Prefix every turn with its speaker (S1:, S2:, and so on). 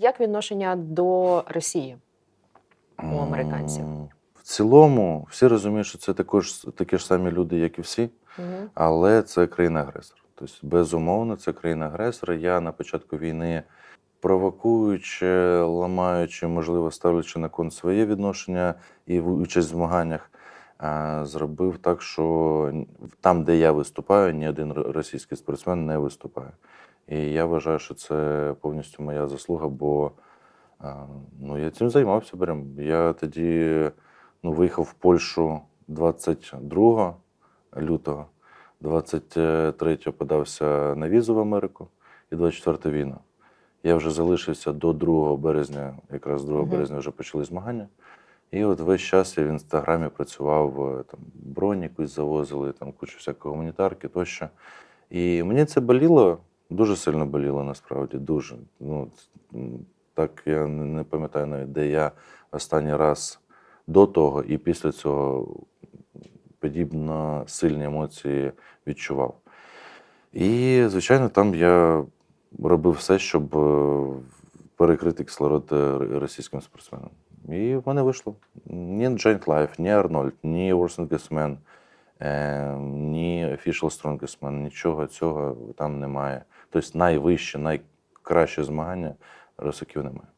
S1: Як відношення до Росії? у американців?
S2: В цілому, всі розуміють, що це також такі ж самі люди, як і всі, але це країна-агресор. Тобто, безумовно, це країна-агресор. Я на початку війни, провокуючи, ламаючи, можливо, ставлячи на кон своє відношення і в- участь в змаганнях, зробив так, що там, де я виступаю, ні один російський спортсмен не виступає. І я вважаю, що це повністю моя заслуга, бо Ну, я цим займався прям. Я тоді ну, виїхав в Польщу 22 лютого, 23 подався на візу в Америку і 24 війна. Я вже залишився до 2 березня, якраз 2
S1: Мгм.
S2: березня вже почали змагання. І от весь час я в інстаграмі працював, е, там бронь якусь завозили, там кучу всякої гуманітарки тощо. І мені це боліло, дуже сильно боліло насправді, дуже. Ну, так я не пам'ятаю навіть, де я останній раз до того і після цього подібно сильні емоції відчував. І, звичайно, там я робив все, щоб е, перекрити кислород е, російським спортсменам. І в мене вийшло. Ні Giant Life, ні Арнольд, ні Man, е, ні Official Strongest нічого цього там немає. Тобто найвище, найкраще змагання росаків немає.